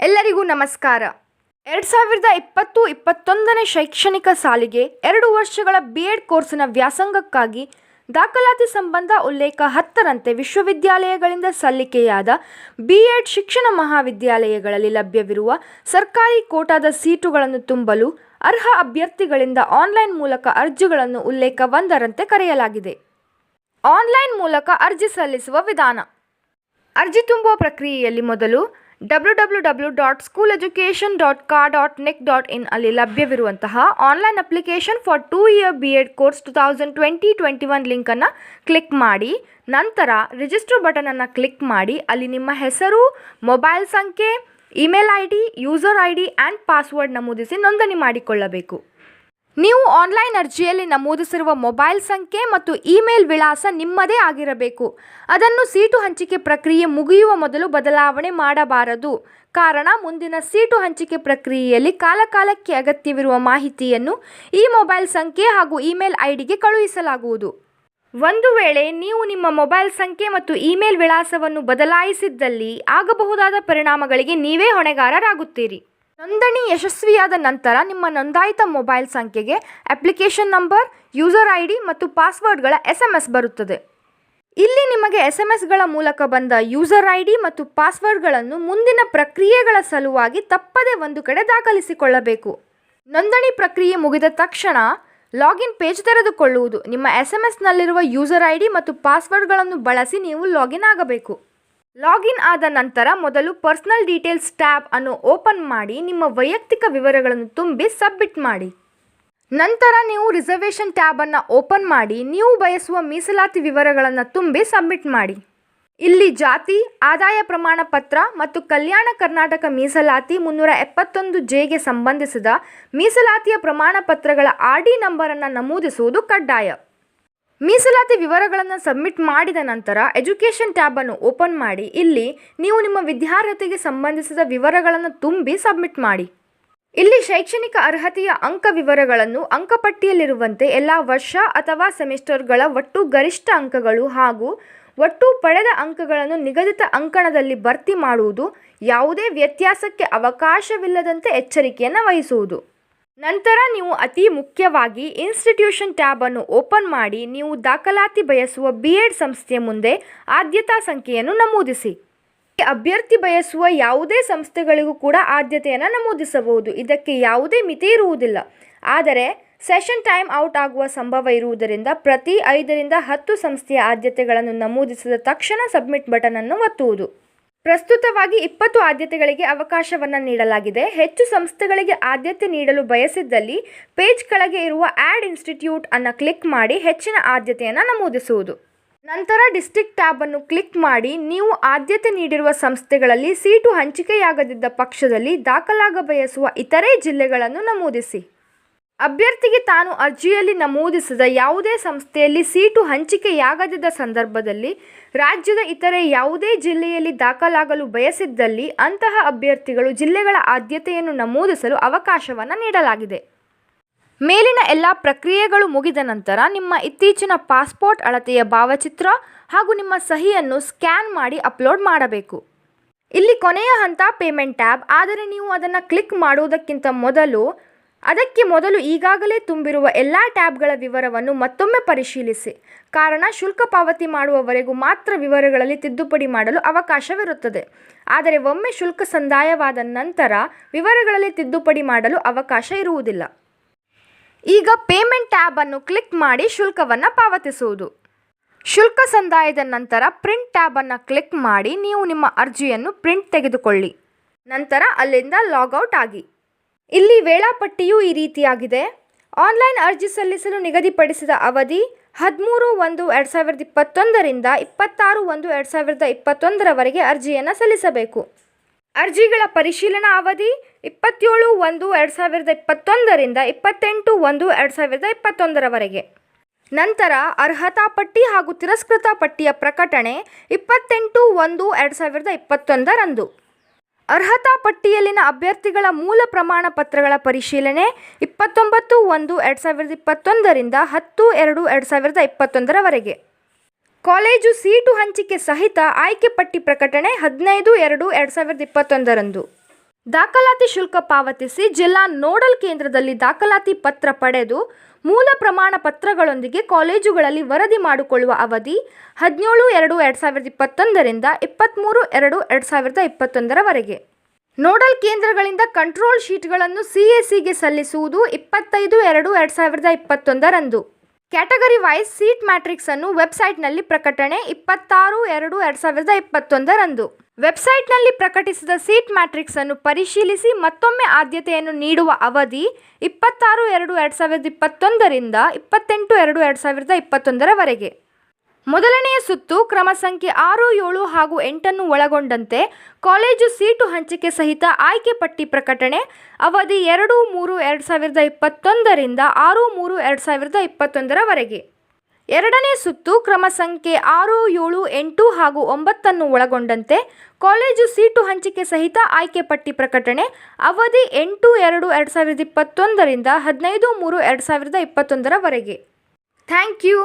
ಎಲ್ಲರಿಗೂ ನಮಸ್ಕಾರ. ಎರಡು ಸಾವಿರದ ಇಪ್ಪತ್ತು ಇಪ್ಪತ್ತೊಂದನೇ ಶೈಕ್ಷಣಿಕ ಸಾಲಿಗೆ ಎರಡು ವರ್ಷಗಳ ಬಿ ಎಡ್ ಕೋರ್ಸಿನ ವ್ಯಾಸಂಗಕ್ಕಾಗಿ ದಾಖಲಾತಿ ಸಂಬಂಧ ಉಲ್ಲೇಖ ಹತ್ತರಂತೆ ವಿಶ್ವವಿದ್ಯಾಲಯಗಳಿಂದ ಸಲ್ಲಿಕೆಯಾದ ಬಿ ಎಡ್ ಶಿಕ್ಷಣ ಮಹಾವಿದ್ಯಾಲಯಗಳಲ್ಲಿ ಲಭ್ಯವಿರುವ ಸರ್ಕಾರಿ ಕೋಟಾದ ಸೀಟುಗಳನ್ನು ತುಂಬಲು ಅರ್ಹ ಅಭ್ಯರ್ಥಿಗಳಿಂದ ಆನ್ಲೈನ್ ಮೂಲಕ ಅರ್ಜಿಗಳನ್ನು ಉಲ್ಲೇಖ ಒಂದರಂತೆ ಕರೆಯಲಾಗಿದೆ. ಆನ್ಲೈನ್ ಮೂಲಕ ಅರ್ಜಿ ಸಲ್ಲಿಸುವ ವಿಧಾನ. ಅರ್ಜಿ ತುಂಬುವ ಪ್ರಕ್ರಿಯೆಯಲ್ಲಿ ಮೊದಲು W W W dot school education dot kar dot nic dot in ಅಲ್ಲಿ ಲಭ್ಯವಿರುವಂತಹ online application for two year B Ed course two thousand twenty twenty one ಲಿಂಕನ್ನು ಕ್ಲಿಕ್ ಮಾಡಿ. ನಂತರ ರಿಜಿಸ್ಟರ್ ಬಟನನ್ನು ಕ್ಲಿಕ್ ಮಾಡಿ. ಅಲ್ಲಿ ನಿಮ್ಮ ಹೆಸರು ಮೊಬೈಲ್ ಸಂಖ್ಯೆ email I D user I D and password ನಮೂದಿಸಿ ನೋಂದಣಿ ಮಾಡಿಕೊಳ್ಳಬೇಕು. ನೀವು ಆನ್ಲೈನ್ ಅರ್ಜಿಯಲ್ಲಿ ನಮೂದಿಸಿರುವ ಮೊಬೈಲ್ ಸಂಖ್ಯೆ ಮತ್ತು ಇಮೇಲ್ ವಿಳಾಸ ನಿಮ್ಮದೇ ಆಗಿರಬೇಕು. ಅದನ್ನು ಸೀಟು ಹಂಚಿಕೆ ಪ್ರಕ್ರಿಯೆ ಮುಗಿಯುವ ಮೊದಲು ಬದಲಾವಣೆ ಮಾಡಬಾರದು. ಕಾರಣ, ಮುಂದಿನ ಸೀಟು ಹಂಚಿಕೆ ಪ್ರಕ್ರಿಯೆಯಲ್ಲಿ ಕಾಲಕಾಲಕ್ಕೆ ಅಗತ್ಯವಿರುವ ಮಾಹಿತಿಯನ್ನು ಈ ಮೊಬೈಲ್ ಸಂಖ್ಯೆ ಹಾಗೂ ಇಮೇಲ್ ಐಡಿಗೆ ಡಿಗೆ ಕಳುಹಿಸಲಾಗುವುದು. ಒಂದು ವೇಳೆ ನೀವು ನಿಮ್ಮ ಮೊಬೈಲ್ ಸಂಖ್ಯೆ ಮತ್ತು ಇಮೇಲ್ ವಿಳಾಸವನ್ನು ಬದಲಾಯಿಸಿದ್ದಲ್ಲಿ ಆಗಬಹುದಾದ ಪರಿಣಾಮಗಳಿಗೆ ನೀವೇ ಹೊಣೆಗಾರರಾಗುತ್ತೀರಿ. ನೋಂದಣಿ ಯಶಸ್ವಿಯಾದ ನಂತರ ನಿಮ್ಮ ನೋಂದಾಯಿತ ಮೊಬೈಲ್ ಸಂಖ್ಯೆಗೆ application number, user I D ಮತ್ತು ಪಾಸ್ವರ್ಡ್ಗಳ ಎಸ್ ಎಂ ಎಸ್ ಬರುತ್ತದೆ. ಇಲ್ಲಿ ನಿಮಗೆ ಎಸ್ ಎಂ ಎಸ್ಗಳ ಮೂಲಕ ಬಂದ ಯೂಸರ್ ಐ ಡಿ ಮತ್ತು ಪಾಸ್ವರ್ಡ್ಗಳನ್ನು ಮುಂದಿನ ಪ್ರಕ್ರಿಯೆಗಳ ಸಲುವಾಗಿ ತಪ್ಪದೆ ಒಂದು ಕಡೆ ದಾಖಲಿಸಿಕೊಳ್ಳಬೇಕು. ನೋಂದಣಿ ಪ್ರಕ್ರಿಯೆ ಮುಗಿದ ತಕ್ಷಣ ಲಾಗಿನ್ ಪೇಜ್ ತೆರೆದುಕೊಳ್ಳುವುದು. ನಿಮ್ಮ ಎಸ್ ಎಂ ಎಸ್ನಲ್ಲಿರುವ ಯೂಸರ್ ಐ ಡಿ ಮತ್ತು ಪಾಸ್ವರ್ಡ್ಗಳನ್ನು ಬಳಸಿ ನೀವು ಲಾಗಿನ್ ಆಗಬೇಕು. ಲಾಗಿನ್ ಆದ ನಂತರ ಮೊದಲು ಪರ್ಸನಲ್ ಡೀಟೇಲ್ಸ್ ಟ್ಯಾಬ್ ಅನ್ನು ಓಪನ್ ಮಾಡಿ ನಿಮ್ಮ ವೈಯಕ್ತಿಕ ವಿವರಗಳನ್ನು ತುಂಬಿ ಸಬ್ಮಿಟ್ ಮಾಡಿ. ನಂತರ ನೀವು ರಿಸರ್ವೇಷನ್ ಟ್ಯಾಬನ್ನು ಓಪನ್ ಮಾಡಿ, ನೀವು ಬಯಸುವ ಮೀಸಲಾತಿ ವಿವರಗಳನ್ನು ತುಂಬಿ ಸಬ್ಮಿಟ್ ಮಾಡಿ. ಇಲ್ಲಿ ಜಾತಿ, ಆದಾಯ ಪ್ರಮಾಣ ಪತ್ರ ಮತ್ತು ಕಲ್ಯಾಣ ಕರ್ನಾಟಕ ಮೀಸಲಾತಿ ಮುನ್ನೂರ ಎಪ್ಪತ್ತೊಂದು ಜೆಗೆ ಸಂಬಂಧಿಸಿದ ಮೀಸಲಾತಿಯ ಪ್ರಮಾಣ ಪತ್ರಗಳ ಆರ್ ಡಿ ನಂಬರನ್ನು ನಮೂದಿಸುವುದು ಕಡ್ಡಾಯ. ಮೀಸಲಾತಿ ವಿವರಗಳನ್ನು ಸಬ್ಮಿಟ್ ಮಾಡಿದ ನಂತರ ಎಜುಕೇಷನ್ ಟ್ಯಾಬನ್ನು ಓಪನ್ ಮಾಡಿ. ಇಲ್ಲಿ ನೀವು ನಿಮ್ಮ ವಿದ್ಯಾರ್ಹತೆಗೆ ಸಂಬಂಧಿಸಿದ ವಿವರಗಳನ್ನು ತುಂಬಿ ಸಬ್ಮಿಟ್ ಮಾಡಿ. ಇಲ್ಲಿ ಶೈಕ್ಷಣಿಕ ಅರ್ಹತೆಯ ಅಂಕ ವಿವರಗಳನ್ನು ಅಂಕಪಟ್ಟಿಯಲ್ಲಿರುವಂತೆ ಎಲ್ಲ ವರ್ಷ ಅಥವಾ ಸೆಮಿಸ್ಟರ್ಗಳ ಒಟ್ಟು ಗರಿಷ್ಠ ಅಂಕಗಳು ಹಾಗೂ ಒಟ್ಟು ಪಡೆದ ಅಂಕಗಳನ್ನು ನಿಗದಿತ ಅಂಕಣದಲ್ಲಿ ಭರ್ತಿ ಮಾಡುವುದು ಯಾವುದೇ ವ್ಯತ್ಯಾಸಕ್ಕೆ ಅವಕಾಶವಿಲ್ಲದಂತೆ ಎಚ್ಚರಿಕೆಯನ್ನು ವಹಿಸುವುದು. ನಂತರ ನೀವು ಅತಿ ಮುಖ್ಯವಾಗಿ ಇನ್ಸ್ಟಿಟ್ಯೂಷನ್ ಟ್ಯಾಬನ್ನು ಓಪನ್ ಮಾಡಿ ನೀವು ದಾಖಲಾತಿ ಬಯಸುವ ಬಿ ಎಡ್ ಸಂಸ್ಥೆಯ ಮುಂದೆ ಆದ್ಯತಾ ಸಂಖ್ಯೆಯನ್ನು ನಮೂದಿಸಿ. ಅಭ್ಯರ್ಥಿ ಬಯಸುವ ಯಾವುದೇ ಸಂಸ್ಥೆಗಳಿಗೂ ಕೂಡ ಆದ್ಯತೆಯನ್ನು ನಮೂದಿಸಬಹುದು. ಇದಕ್ಕೆ ಯಾವುದೇ ಮಿತಿ ಇರುವುದಿಲ್ಲ. ಆದರೆ, ಸೆಷನ್ ಟೈಮ್ ಔಟ್ ಆಗುವ ಸಂಭವ ಇರುವುದರಿಂದ ಪ್ರತಿ ಐದರಿಂದ ಹತ್ತು ಸಂಸ್ಥೆಯ ಆದ್ಯತೆಗಳನ್ನು ನಮೂದಿಸಿದ ತಕ್ಷಣ ಸಬ್ಮಿಟ್ ಬಟನನ್ನು ಒತ್ತುವುದು. ಪ್ರಸ್ತುತವಾಗಿ ಇಪ್ಪತ್ತು ಆದ್ಯತೆಗಳಿಗೆ ಅವಕಾಶವನ್ನು ನೀಡಲಾಗಿದೆ. ಹೆಚ್ಚು ಸಂಸ್ಥೆಗಳಿಗೆ ಆದ್ಯತೆ ನೀಡಲು ಬಯಸಿದ್ದಲ್ಲಿ ಪೇಜ್ ಕೆಳಗೆ ಇರುವ ಆ್ಯಡ್ ಇನ್ಸ್ಟಿಟ್ಯೂಟ್ ಅನ್ನು ಕ್ಲಿಕ್ ಮಾಡಿ ಹೆಚ್ಚಿನ ಆದ್ಯತೆಯನ್ನು ನಮೂದಿಸುವುದು. ನಂತರ ಡಿಸ್ಟ್ರಿಕ್ಟ್ ಟ್ಯಾಬ್ ಅನ್ನು ಕ್ಲಿಕ್ ಮಾಡಿ ನೀವು ಆದ್ಯತೆ ನೀಡಿರುವ ಸಂಸ್ಥೆಗಳಲ್ಲಿ ಸೀಟು ಹಂಚಿಕೆಯಾಗದಿದ್ದ ಪಕ್ಷದಲ್ಲಿ ದಾಖಲಾಗ ಬಯಸುವ ಇತರೆ ಜಿಲ್ಲೆಗಳನ್ನು ನಮೂದಿಸಿ. ಅಭ್ಯರ್ಥಿಗೆ ತಾನು ಅರ್ಜಿಯಲ್ಲಿ ನಮೂದಿಸಿದ ಯಾವುದೇ ಸಂಸ್ಥೆಯಲ್ಲಿ ಸೀಟು ಹಂಚಿಕೆಯಾಗದಿದ್ದ ಸಂದರ್ಭದಲ್ಲಿ ರಾಜ್ಯದ ಇತರೆ ಯಾವುದೇ ಜಿಲ್ಲೆಯಲ್ಲಿ ದಾಖಲಾಗಲು ಬಯಸಿದ್ದಲ್ಲಿ ಅಂತಹ ಅಭ್ಯರ್ಥಿಗಳು ಜಿಲ್ಲೆಗಳ ಆದ್ಯತೆಯನ್ನು ನಮೂದಿಸಲು ಅವಕಾಶವನ್ನು ನೀಡಲಾಗಿದೆ. ಮೇಲಿನ ಎಲ್ಲ ಪ್ರಕ್ರಿಯೆಗಳು ಮುಗಿದ ನಂತರ ನಿಮ್ಮ ಇತ್ತೀಚಿನ ಪಾಸ್ಪೋರ್ಟ್ ಅಳತೆಯ ಭಾವಚಿತ್ರ ಹಾಗೂ ನಿಮ್ಮ ಸಹಿಯನ್ನು ಸ್ಕ್ಯಾನ್ ಮಾಡಿ ಅಪ್ಲೋಡ್ ಮಾಡಬೇಕು. ಇಲ್ಲಿ ಕೊನೆಯ ಹಂತ ಪೇಮೆಂಟ್ ಟ್ಯಾಬ್, ಆದರೆ ನೀವು ಅದನ್ನು ಕ್ಲಿಕ್ ಮಾಡುವುದಕ್ಕಿಂತ ಮೊದಲು ಅದಕ್ಕೆ ಮೊದಲು ಈಗಾಗಲೇ ತುಂಬಿರುವ ಎಲ್ಲ ಟ್ಯಾಬ್ಗಳ ವಿವರವನ್ನು ಮತ್ತೊಮ್ಮೆ ಪರಿಶೀಲಿಸಿ. ಕಾರಣ, ಶುಲ್ಕ ಪಾವತಿ ಮಾಡುವವರೆಗೂ ಮಾತ್ರ ವಿವರಗಳಲ್ಲಿ ತಿದ್ದುಪಡಿ ಮಾಡಲು ಅವಕಾಶವಿರುತ್ತದೆ. ಆದರೆ ಒಮ್ಮೆ ಶುಲ್ಕ ಸಂದಾಯವಾದ ನಂತರ ವಿವರಗಳಲ್ಲಿ ತಿದ್ದುಪಡಿ ಮಾಡಲು ಅವಕಾಶ ಇರುವುದಿಲ್ಲ. ಈಗ ಪೇಮೆಂಟ್ ಟ್ಯಾಬ್ ಅನ್ನು ಕ್ಲಿಕ್ ಮಾಡಿ ಶುಲ್ಕವನ್ನು ಪಾವತಿಸುವುದು. ಶುಲ್ಕ ಸಂದಾಯದ ನಂತರ ಪ್ರಿಂಟ್ ಟ್ಯಾಬ್ ಅನ್ನು ಕ್ಲಿಕ್ ಮಾಡಿ ನೀವು ನಿಮ್ಮ ಅರ್ಜಿಯನ್ನು ಪ್ರಿಂಟ್ ತೆಗೆದುಕೊಳ್ಳಿ. ನಂತರ ಅಲ್ಲಿಂದ ಲಾಗೌಟ್ ಆಗಿ. ಇಲ್ಲಿ ವೇಳಾಪಟ್ಟಿಯು ಈ ರೀತಿಯಾಗಿದೆ. ಆನ್ಲೈನ್ ಅರ್ಜಿ ಸಲ್ಲಿಸಲು ನಿಗದಿಪಡಿಸಿದ ಅವಧಿ ಹದಿಮೂರು ಒಂದು ಎರಡು ಸಾವಿರದ ಇಪ್ಪತ್ತೊಂದರಿಂದ ಇಪ್ಪತ್ತಾರು ಒಂದು ಎರಡು ಸಾವಿರದ ಇಪ್ಪತ್ತೊಂದರವರೆಗೆ ಅರ್ಜಿಯನ್ನು ಸಲ್ಲಿಸಬೇಕು. ಅರ್ಜಿಗಳ ಪರಿಶೀಲನಾ ಅವಧಿ ಇಪ್ಪತ್ತೇಳು ಒಂದು ಎರಡು ಸಾವಿರದ ಇಪ್ಪತ್ತೊಂದರಿಂದ ಇಪ್ಪತ್ತೆಂಟು ಒಂದು ಎರಡು ಸಾವಿರದ ಇಪ್ಪತ್ತೊಂದರವರೆಗೆ. ನಂತರ ಅರ್ಹತಾ ಪಟ್ಟಿ ಹಾಗೂ ತಿರಸ್ಕೃತ ಪಟ್ಟಿಯ ಪ್ರಕಟಣೆ ಇಪ್ಪತ್ತೆಂಟು ಒಂದು ಎರಡು ಸಾವಿರದ ಇಪ್ಪತ್ತೊಂದರಂದು. ಅರ್ಹತಾ ಪಟ್ಟಿಯಲ್ಲಿನ ಅಭ್ಯರ್ಥಿಗಳ ಮೂಲ ಪ್ರಮಾಣ ಪತ್ರಗಳ ಪರಿಶೀಲನೆ ಇಪ್ಪತ್ತೊಂಬತ್ತು ಒಂದು ಎರಡು ಸಾವಿರದ ಇಪ್ಪತ್ತೊಂದರಿಂದ ಹತ್ತು ಎರಡು ಎರಡು ಸಾವಿರದ ಇಪ್ಪತ್ತೊಂದರವರೆಗೆ. ಕಾಲೇಜು ಸೀಟು ಹಂಚಿಕೆ ಸಹಿತ ಆಯ್ಕೆ ಪಟ್ಟಿ ಪ್ರಕಟಣೆ ಹದಿನೈದು ಎರಡು ಎರಡು ಸಾವಿರದ ಇಪ್ಪತ್ತೊಂದರಂದು. ದಾಖಲಾತಿ ಶುಲ್ಕ ಪಾವತಿಸಿ ಜಿಲ್ಲಾ ನೋಡಲ್ ಕೇಂದ್ರದಲ್ಲಿ ದಾಖಲಾತಿ ಪತ್ರ ಪಡೆದು ಮೂಲ ಪ್ರಮಾಣ ಪತ್ರಗಳೊಂದಿಗೆ ಕಾಲೇಜುಗಳಲ್ಲಿ ವರದಿ ಮಾಡಿಕೊಳ್ಳುವ ಅವಧಿ ಹದಿನೇಳು ಎರಡು ಎರಡು ಸಾವಿರದ ಇಪ್ಪತ್ತೊಂದರಿಂದ ಇಪ್ಪತ್ತ್ಮೂರು ಎರಡು ಎರಡು ಸಾವಿರದ ಇಪ್ಪತ್ತೊಂದರವರೆಗೆ. ನೋಡಲ್ ಕೇಂದ್ರಗಳಿಂದ ಕಂಟ್ರೋಲ್ ಶೀಟ್ಗಳನ್ನು ಸಿಎಸಿಗೆ ಸಲ್ಲಿಸುವುದು ಇಪ್ಪತ್ತೈದು ಎರಡು ಎರಡು ಸಾವಿರದ ಇಪ್ಪತ್ತೊಂದರಂದು. ಕ್ಯಾಟಗರಿ ವೈಸ್ ಸೀಟ್ ಮ್ಯಾಟ್ರಿಕ್ಸ್ ಅನ್ನು ವೆಬ್ಸೈಟ್ನಲ್ಲಿ ಪ್ರಕಟಣೆ ಇಪ್ಪತ್ತಾರು ಎರಡು ಎರಡು ಸಾವಿರದ ಇಪ್ಪತ್ತೊಂದರಂದು. ವೆಬ್ಸೈಟ್ನಲ್ಲಿ ಪ್ರಕಟಿಸಿದ ಸೀಟ್ ಮ್ಯಾಟ್ರಿಕ್ಸ್ ಅನ್ನು ಪರಿಶೀಲಿಸಿ ಮತ್ತೊಮ್ಮೆ ಆದ್ಯತೆಯನ್ನು ನೀಡುವ ಅವಧಿ ಇಪ್ಪತ್ತಾರು ಎರಡು ಎರಡು ಸಾವಿರದ ಇಪ್ಪತ್ತೊಂದರಿಂದ ಇಪ್ಪತ್ತೆಂಟು ಎರಡು ಎರಡು ಸಾವಿರದ ಇಪ್ಪತ್ತೊಂದರವರೆಗೆ. ಮೊದಲನೆಯ ಸುತ್ತು ಕ್ರಮ ಸಂಖ್ಯೆ ಆರು, ಏಳು ಹಾಗೂ ಎಂಟನ್ನು ಒಳಗೊಂಡಂತೆ ಕಾಲೇಜು ಸೀಟು ಹಂಚಿಕೆ ಸಹಿತ ಆಯ್ಕೆ ಪಟ್ಟಿ ಪ್ರಕಟಣೆ, ಅವಧಿ ಎರಡು, ಮೂರು, ಎರಡು ಸಾವಿರದ ಇಪ್ಪತ್ತೊಂದರಿಂದ ಆರು, ಮೂರು, ಎರಡು ಸಾವಿರದ ಇಪ್ಪತ್ತೊಂದರವರೆಗೆ. ಎರಡನೇ ಸುತ್ತು ಕ್ರಮ ಸಂಖ್ಯೆ ಆರು, ಏಳು, ಎಂಟು ಹಾಗೂ ಒಂಬತ್ತನ್ನು ಒಳಗೊಂಡಂತೆ ಕಾಲೇಜು ಸೀಟು ಹಂಚಿಕೆ ಸಹಿತ ಆಯ್ಕೆ ಪಟ್ಟಿ ಪ್ರಕಟಣೆ ಅವಧಿ ಎಂಟು, ಎರಡು ಎರಡು ಸಾವಿರದ ಇಪ್ಪತ್ತೊಂದರಿಂದ ಹದಿನೈದು, ಮೂರು, ಎರಡು ಸಾವಿರದ ಇಪ್ಪತ್ತೊಂದರವರೆಗೆ. Thank you.